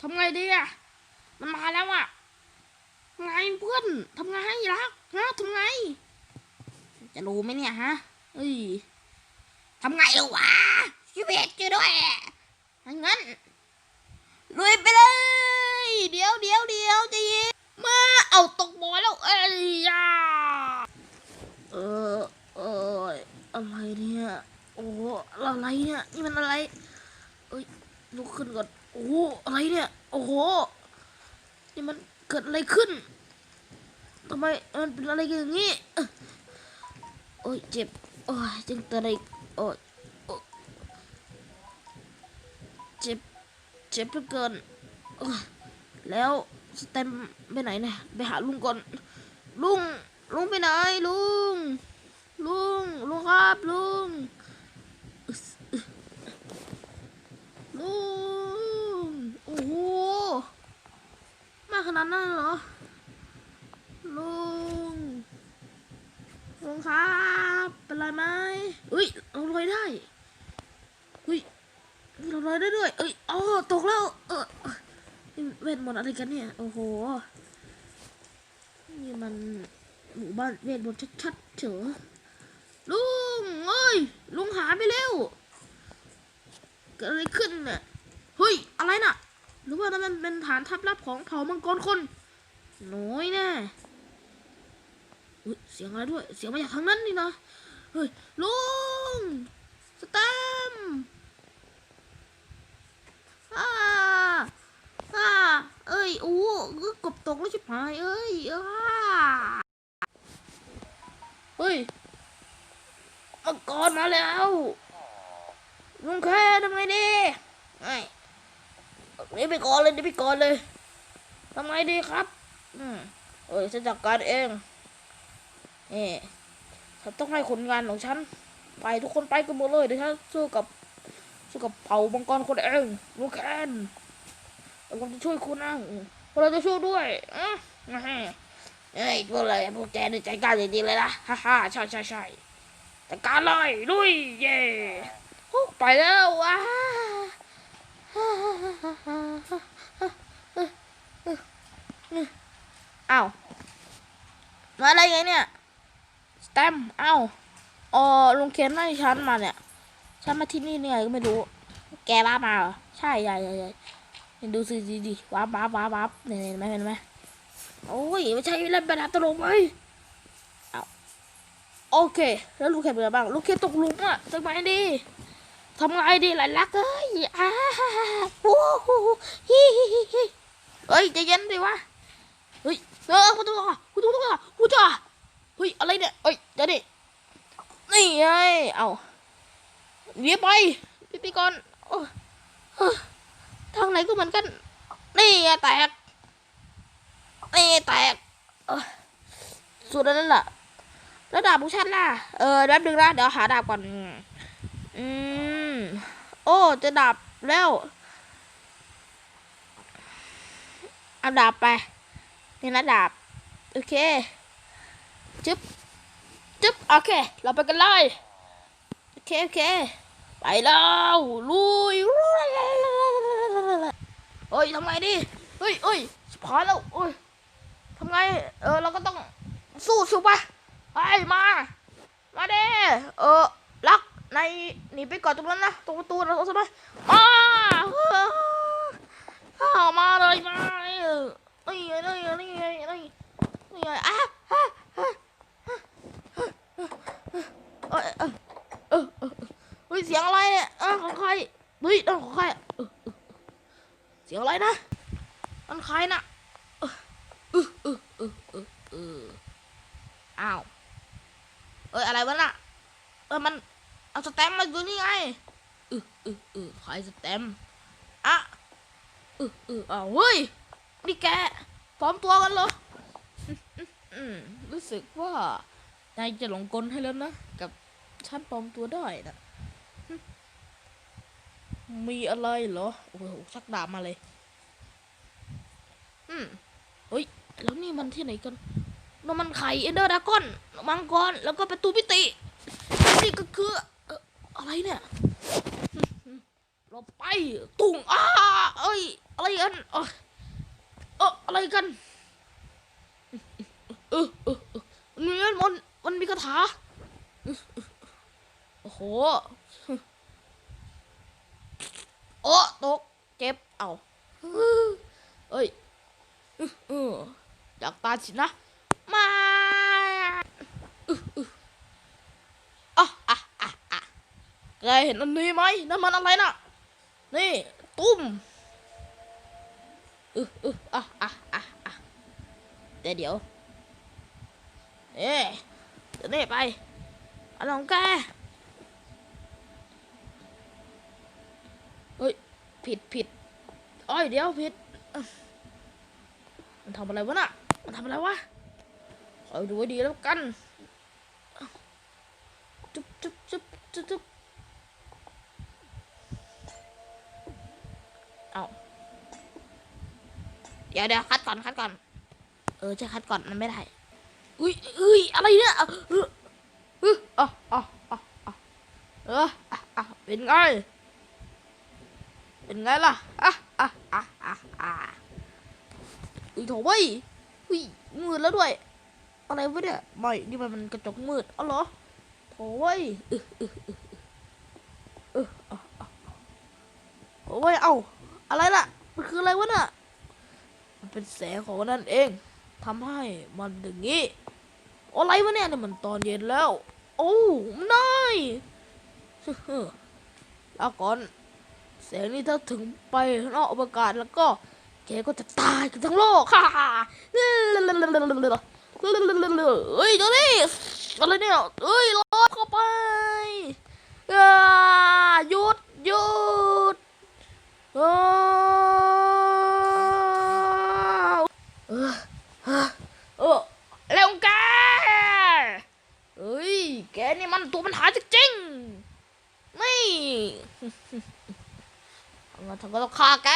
ทำไงดีอะ มันมาแล้วอะไงเพื่อนทำไงรักฮะทำไง จะรู้ไหมเนี่ยฮะเอ้ยทำไงล่ะวะชีวิตจะด้วยงั้นลุยไปเลย เดี๋ยวเดี๋ยวเดี๋ยวจะยินมาเอาตกบอลแล้วเอ้ยยาเออเอออะไรเนี่ยโอ้อะไรเนี่ยนี่มันอะไรเอ้ยลุกขึ้นก่อน โอ้โหอะไรเนี่ย โอ้โห นี่มันเกิดอะไรขึ้นทำไมมันเป็นอะไรกันอย่างนี้ โอ้ยเจ็บ โอ้ยจึงตัวอะไรโอ้ยโอ้ยเจ็บ เจ็บเหลือเกิน แล้วสแตมไปไหนเนี่ย ไปหาลุงก่อน ลุง ลุงไปไหนลุง ลุง ลุงครับลุง ลุง โอ้โห มาข นาดนั้นเหรอ ลุง ลุงครับ เป็นไรไหมเอ้ยเราลอยได้เฮ้ยเราลอยได้ด้วย เอ้ยอ๋อตกแล้ว เออเวทมนต์อะไรกันเนี่ย โอ้โห นี่มันหมู่บ้านเวทมนต์ชัดๆเฉอลุงเอ้ย ลุงหายไปเร็วเกิดอะไรขึ้นเนี่ย เฮ้ย อะไรน่ะ หรือว่านั่นมันเป็นฐานทัพลับของเผ่ามังกรคนน้อยแน่เสียงอะไรด้วย เสียงมาจากทางนั้นนี่นะเฮ้ยลุงสแตมอ้าอ่าเอ้ยอู้กบตกแล้วชิบหายเอ้ยอ้าเฮ้ยมังกรมาแล้วลุงแค่ทำไงดีไอ้ นี่ไปก่อนเลยนี่ไปก่อนเลยทำไงดีครับอืมเอ้ยฉันจัดการเองนี่ฉันต้องให้คนงานของฉัน ไปทุกคนไปกันหมดเลยเดี๋ยวฉันสู้กับสู้กับเผ่ามังกรคนเองลุงแคนเราจะช่วยคุณนะเราจะช่วยด้วยอะนะฮะเอ้ยพวกอะไรพวกแกนี่ใจกล้าจริงๆเลยนะฮ่าฮ่าใช่ใช่ใช่แต่การเลยลุยเย่โอ้ไปแล้วว้า อ้าวมาอะไรไงเนี่ยสแตมป์อ้าวอ๋อลุงเคนให้ฉันมาเนี่ยฉันมาที่นี่เนี่ยก็ไม่รู้ แกว้ามาเหรอใช่ใช่ใช่ใช่นี่ดูสิดีดีว้าบว้าบว้าบว้าเนี่ยเห็นไหมเห็นไหมโอ้ยไม่ใช่เล่นแบบตลกไหมอ้าโอเค แล้วลูกเคนเป็นไงบ้างลูกเคนตกหลุมอะจะไงดีทำไงดีหล่ะรักเอ้ยอ้าโอ้โหฮิฮิฮิเฮ้ยใจเย็นดิวะเฮ้ย เออคุณตัวคุณตัวคุณจ้าเฮ้ยอะไรเนี่ยเฮ้ยเดี๋ยวดินี่ไงเอาเดี๋ยวไปพี่พี่ก่อนโอ้ทางไหนก็เหมือนกัน นี่ไงแตกนี่แตกสุดแล้วนั่นแหละแล้วดาบผู้ชันล่ะ เออแป๊บนึงนะเดี๋ยวหาดาบก่อน อืม โอ้จะดับแล้วเอาดาบไป นี่นะดาบ โอเค จึ๊บ จึ๊บ โอเค เราไปกันเลย โอเค โอเค ไปแล้ว ลุยเฮ้ยทำไงดีเฮ้ยเฮ้ยพอแล้วเฮ้ยทำไง เออ เราก็ต้องสู้สิวะไปมา มาเด้เออ ลัก ใน หนีไปก่อนตรงนั้นนะ ตรงประตูนะใช่ไหมมาเข้ามาเลยมา เออนี่ไงนี่ไงนี่ไงนี่นี่ไงอะอะอะเออเออเออเออเฮ้ยเสียงอะไรเนี่ยอะของใครเฮ้ยนั่นของใครอะเออเออเสียงอะไรนะนั่นใครนะเออเออเออเออเออเอออ้าวเอ้ยอะไรวะน่ะเออมันเอาสแตมมาดูนี่ไงเออเออเออขายสแตมป์อะเออเออเอาเฮ้ยนี่แก ปลอมตัวกันเหรออืมรู้สึกว่านายจะหลงกลให้แล้วนะ กับฉันปลอมตัวได้นะมีอะไรเหรอ โอ้โหชักดาบมาเลย อืมเฮ้ย แล้วนี่มันที่ไหนกันนั่นมันไข่เอนเดอร์ดากอน มังกร แล้วก็ประตูพิติ นี่ก็คืออะไรเนี่ยหลบไปตุ่งอ้าเอ้ย อะไรกันเออ อะไรกันเออเออเออมันมีเวทมนมันมีคาถาโอ้โหโอ้ตก เจ็บ เอาเอ้ยเอออยากตายสินะ มาอึ๊ะอะอะอะอะแกเห็นอันนี้ไหมนั่นมันอะไรน่ะ นี่ ตุ้ม อึอึอะอะอะอะแต่เดี๋ยว เอ๊ะเดี๋ยวนี่ไปอะไรของแกเฮ้ย ผิดผิดอ้อยเดี๋ยวผิด มันทำอะไรวะน่ะ มันทำอะไรวะคอยดูให้ดีแล้วกันจุ๊บจุ๊บจุ๊บจุ๊บจุ๊บเอาเดี๋ยวเดี๋ยวคัดก่อนคัดก่อน เออจะคัดก่อนมันไม่ได้ อุ้ยอุ้ยอะไรเนี่ยเออเออเอออะอะอะอะเอออะอะเป็นไง เป็นไงล่ะอะอะอะอะอะอุ้ยโถเว้ยอุ้ยมืดแล้วด้วย อะไรวะเนี่ยไม่นี่มันมันกระจกมืดอ๋อเหรอโถเว้ยเออเออเออเออเออโอ้ยเอ้าอะไรล่ะ มันคืออะไรวะน่ะมัน เป็นแสงของนั่นเองทำให้มันอย่างนี้อะไรวะเนี่ยมันตอนเย็นแล้ว โอ้นายแล้วก่อนแสงนี้ถ้าถึงไปนอกอวกาศแล้วก็แกก็จะตายกันทั้งโลกฮ่าฮ่าเฮ้ยเจ้านี่อะไรเนี่ยเฮ้ยรอเข้าไปหยุดหยุดเอ้าวเออเออเออแล้วของแกเฮ้ย แกนี่มันตัวปัญหาจริง ๆนี่งั้น